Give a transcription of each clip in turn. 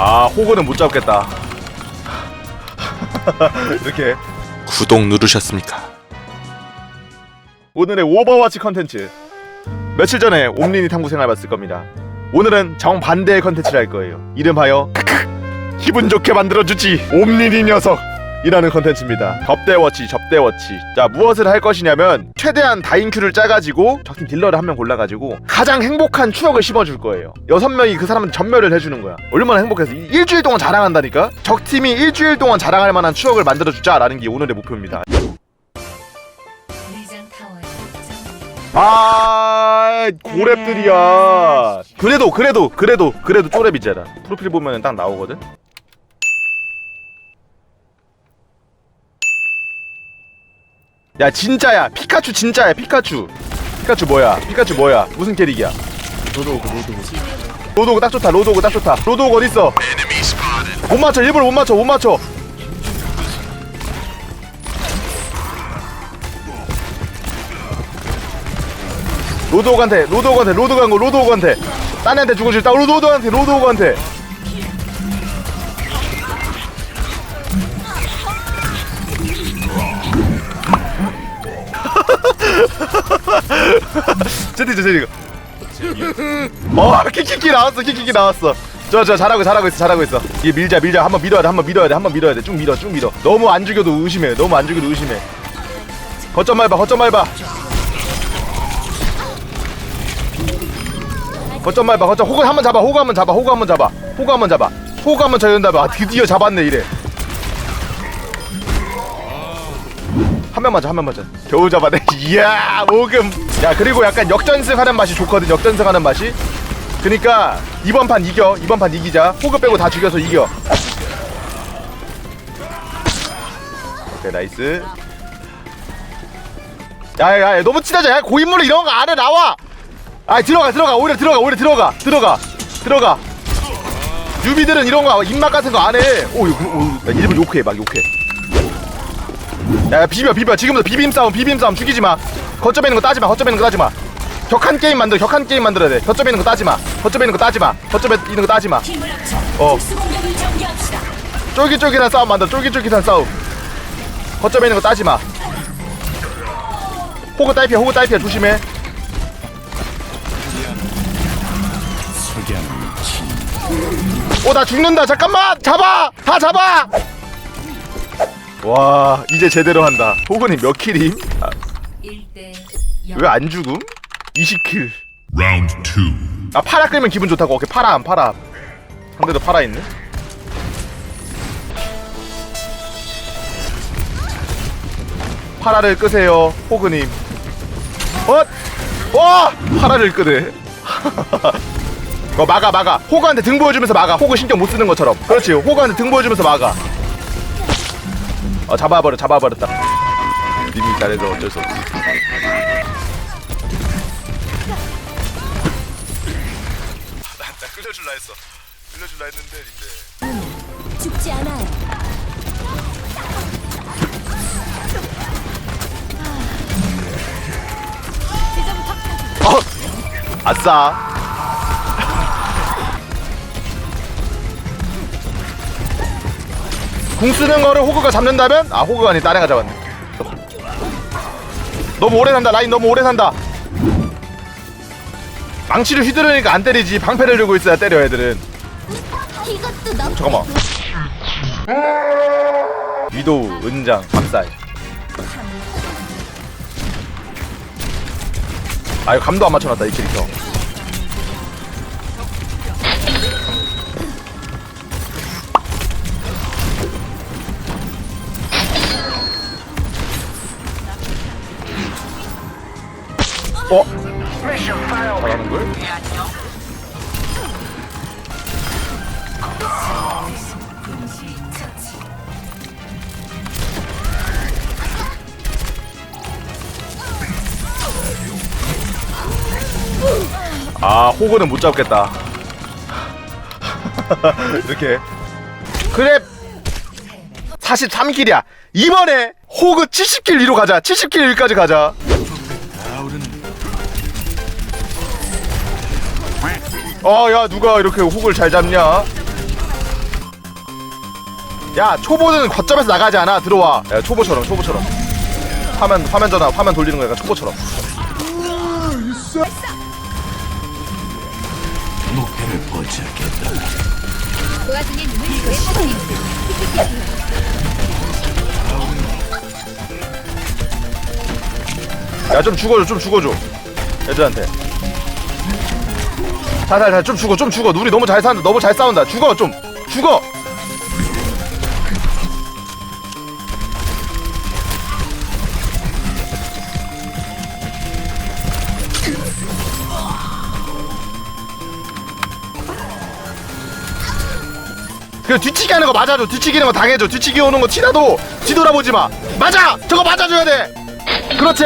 아 호그는 못 잡겠다. 이렇게 구독 누르셨습니까? 오늘의 오버워치 컨텐츠. 며칠 전에 옴니니 탐구 생활 봤을 겁니다 오늘은 정반대의 컨텐츠를 할 거예요. 이름하여 크크 기분 좋게 만들어주지 옴니니 녀석 이라는 컨텐츠입니다. 접대워치 접대워치. 자 무엇을 할 것이냐면 최대한 다인큐를 짜가지고 적팀 딜러를 한 명 골라가지고 가장 행복한 추억을 심어줄 거예요. 여섯 명이 그 사람한테 전멸을 해주는 거야. 얼마나 행복해서. 이- 일주일 동안 자랑한다니까? 적팀이 일주일 동안 자랑할 만한 추억을 만들어주자라는 게 오늘의 목표입니다. 리장 아 고랩들이야. 그래도 그래도 그래도 그래도 쪼랩이잖아. 프로필 보면은 딱 나오거든? 야 진짜야. 피카츄 진짜야 피카츄. 피카츄 뭐야? 피카츄 뭐야? 무슨 캐릭이야? 로드오그 로드오그 로드오그 딱 좋다 로드오그 딱 좋다. 로드오그 어딨어? 못 맞춰 일부러 못 맞춰 못 맞춰 로드오그한테 로드오그한테 로드오그한 거 로드오그한테. 딴 애한테 죽을 수 있다. 로드오그한테 로드오그한테. 제티죠 제티 어 키키키 나왔어 키키키 나왔어. 저 저 잘하고 잘하고 있어 잘하고 있어. 이게 밀자 밀자. 한번 밀어야 돼 한번 밀어야 돼 한번 밀어야 돼쭉 밀어 쭉 밀어. 너무 안 죽여도 의심해. 너무 안 죽여도 의심해. 거점 말봐 거점 말봐 거점 말봐 거점. 호구 한번 잡아 호구 한번 잡아 호구 한번 잡아. 호구 한번 잡아. 호구 한번 잡는다 봐 아, 드디어 잡았네 이래. 한 명만 잡한 명만 잡 겨우 잡아내 이야 오금. 야 그리고 약간 역전승하는 맛이 좋거든 역전승하는 맛이. 그니까 이번 판 이겨. 이번 판 이기자. 호그 빼고 다 죽여서 이겨. 오케이 나이스. 야야야 너무 친하자 야 고인물을 이런 거 안에 나와 아 들어가 들어가. 오히려 들어가 오히려 들어가. 들어가. 들어가. 유비들은 이런 거 입맛 같은 거 안해. 오 이거 오, 야, 일부 욕해 막 욕해. 야, 야 비벼 비벼. 지금부터 비빔 싸움 비빔 싸움 죽이지 마. 거점에 있는 거 따지 마 거점에 있는 거 따지 마. 격한 게임 만들어 격한 게임 만들어야 돼. 거점에 있는 거 따지 마. 거점에 있는 거 따지 마. 거점에 있는 거 따지 마. 힘을 합쳐 어. 특수 공격을 전개합시다. 쫄깃쫄깃한 싸움 만들어 쫄깃쫄깃한 싸움. 거점에 있는 거 따지 마. 호그 딸피야 호그 딸피야. 조심해 오나 죽는다. 잠깐만! 잡아! 다 잡아! 와 이제 제대로 한다. 호그님 몇 킬임? 아, 1대 0. 왜 안 죽음? 20킬. Round two. 아 파라 끄면 기분 좋다고. 오케이 파라 안 파라 상대도 파라 있네. 파라를 끄세요 호그님. 어? 와! 파라를 끄네 어 막아 막아. 호그한테 등 보여주면서 막아. 호그 신경 못 쓰는 것처럼. 그렇지. 호그한테 등 보여주면서 막아. 어 잡아버려 잡아버렸다. 님이 잘해서 어쩔 수 없지 나 끌려줄라 했어. 끌려줄라 했는데 이제 죽지 않아요. 어! 아싸 궁 쓰는 거를 호그가 잡는다면? 아 호그가 아니 딴 애가 잡았네. 너무 오래 산다. 라인 너무 오래 산다. 망치를 휘두르니까 안 때리지. 방패를 들고 있어야 때려 애들은. 잠깐만. 위도우 은장 박살. 아 이거 감도 안 맞춰놨다 이 캐릭터 어? 잘하는 걸? 아 호그는 못 잡겠다. 이렇게. 그래. 43킬이야. 이번에 호그 70킬 2로 가자. 70킬 1까지 가자 어야 누가 이렇게 호그를 잘 잡냐? 야 초보는 거점에서 나가지 않아. 들어와. 야 초보처럼 초보처럼. 화면 화면 전화 화면 돌리는 거 약간 초보처럼. 도와주는 힘을 구해보세요. 야좀 죽어줘 좀 죽어줘. 애들한테 자자자 좀 죽어 좀 죽어. 우리 너무 잘 싸운다 너무 잘 싸운다. 죽어 좀. 죽어! 그 뒤치기 하는 거 맞아줘. 뒤치기는 거 당해줘. 뒤치기 오는 거 티나도 뒤돌아보지 마. 맞아! 저거 맞아줘야 돼! 그렇지!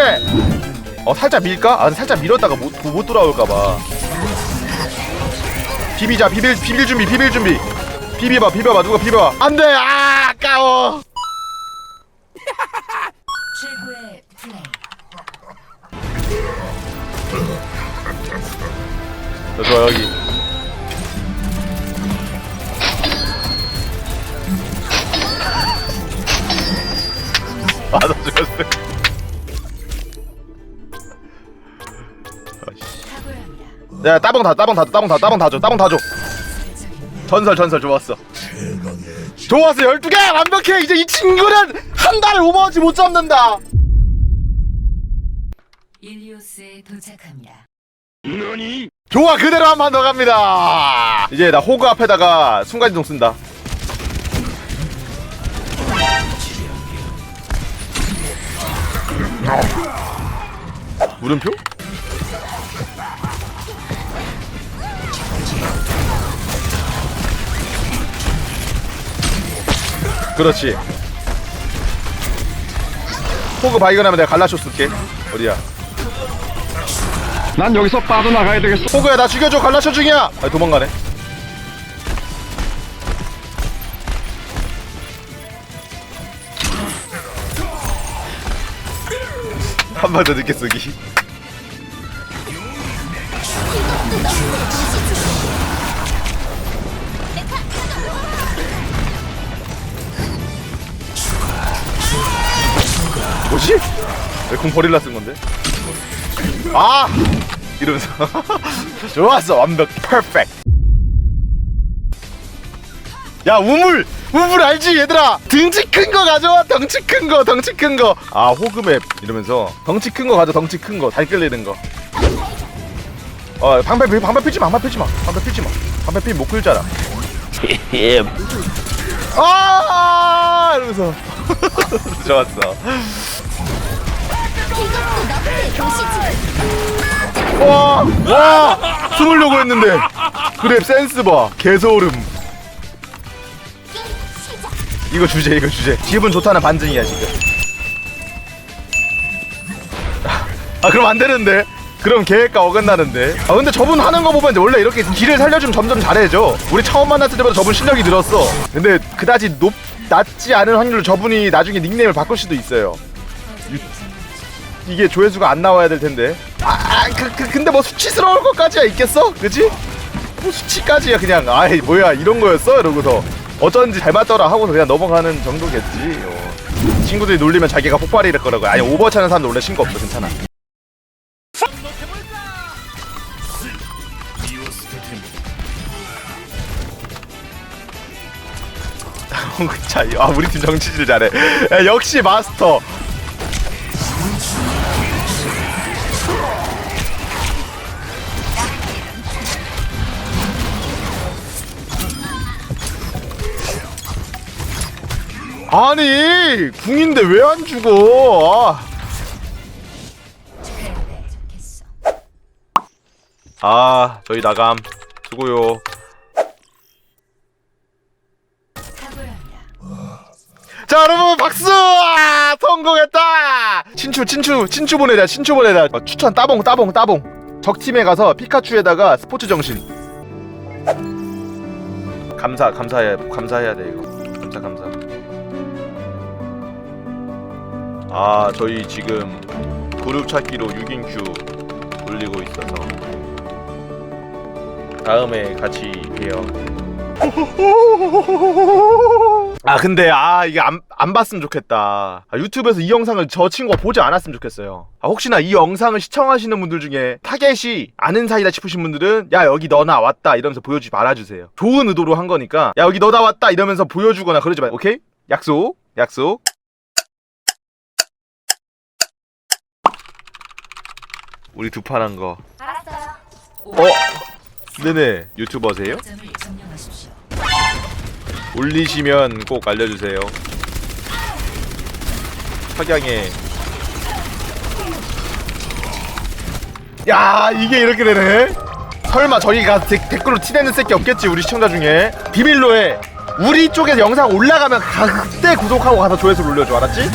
어 살짝 밀까? 아 살짝 밀었다가 못, 못 돌아올까봐 비비자 비빌 비빌 준비 비빌 준비. 비비봐 비벼봐. 누가 비벼 안돼! 아 아까워. 저, 저 여기 야 따봉 다 따봉 다 따봉 다 따봉 다줘 따봉 다줘. 전설 전설 좋았어. 좋았어 12개! 완벽해! 이제 이 친구는 한 달 오버워치 못 잡는다! 일리오스에 도착합니다. 좋아 그대로 한 판 더 갑니다! 이제 나 호그 앞에다가 순간이동 쓴다. 물음표? 그렇지. 호그 발견하면 내가 갈라쇼 쓸게. 어디야? 난 여기서 빠져나가야 되겠어. 호그야 나 죽여줘. 갈라쇼 중이야. 아 도망가네. 한발더 늦게 쓰기 공 버릴라 쓴 건데? 아! 이러면서 좋았어 완벽 퍼펙트 야 우물 우물 알지 얘들아 등치 큰 거 가져와 덩치 큰 거 덩치 큰 거 아 호그맵 이러면서 덩치 큰 거 가져 덩치 큰 거잘 끌리는 거 어, 방패, 피- 방패 피지 마, 방패 피지 마, 방패 피지 마. 방패 피면 못 끌잖아. 아! 이러면서. 좋았어. 와, 와, 숨으려고 했는데. 그래, 센스 봐. 개소름. 이거 주제, 이거 주제. 기분 좋다는 반증이야, 지금. 아, 그럼 안 되는데. 그럼 계획과 어긋나는데. 아, 근데 저분 하는 거 보면 원래 이렇게 길을 살려주면 점점 잘해져. 우리 처음 만났을 때보다 저분 실력이 늘었어. 근데 그다지 높, 낮지 않은 확률로 저분이 나중에 닉네임을 바꿀 수도 있어요. 이게 조회수가 안 나와야 될 텐데. 아, 아, 그, 그, 근데 뭐 수치스러울 것까지야 있겠어? 그지? 뭐 수치까지야 그냥 아이 뭐야 이런 거였어 이러고서 어쩐지 잘 맞더라 하고서 그냥 넘어가는 정도겠지. 어. 친구들이 놀리면 자기가 폭발이 될 거라고. 아니 오버워치 하는 사람도 원래 신고 없어 괜찮아. 자, 아 우리 팀 정치질 잘해. 야, 역시 마스터. 아니 궁인데 왜 안 죽어? 아. 아 저희 나감 수고요. 자 여러분 박수! 아, 성공했다! 친추 친추 친추 보내자 친추 보내자 어, 추천 따봉 따봉 따봉 적팀에 가서 피카츄에다가 스포츠 정신 감사 감사해 감사해야 돼 이거 감사 감사 아 저희 지금 그룹 찾기로 6인 큐 돌리고 있어서 다음에 같이 봬요. 아 근데 아 이게 안, 안 봤으면 좋겠다. 아, 유튜브에서 이 영상을 저 친구가 보지 않았으면 좋겠어요. 아, 혹시나 이 영상을 시청하시는 분들 중에 타겟이 아는 사이다 싶으신 분들은 야 여기 너 나 왔다 이러면서 보여주지 말아주세요. 좋은 의도로 한 거니까 야 여기 너 나 왔다 이러면서 보여주거나 그러지 마 오케이? 약속 약속 우리 두판한 거 알았어요. 어? 네네 유튜버세요? 점을 점령하십시오. 올리시면 꼭 알려주세요. 석양에 야 이게 이렇게 되네. 설마 저희가 데- 댓글로 티내는 새끼 없겠지 우리 시청자 중에 비밀로 해. 우리 쪽에서 영상 올라가면 가- 그때 구독하고 가서 조회수 올려줘 알았지?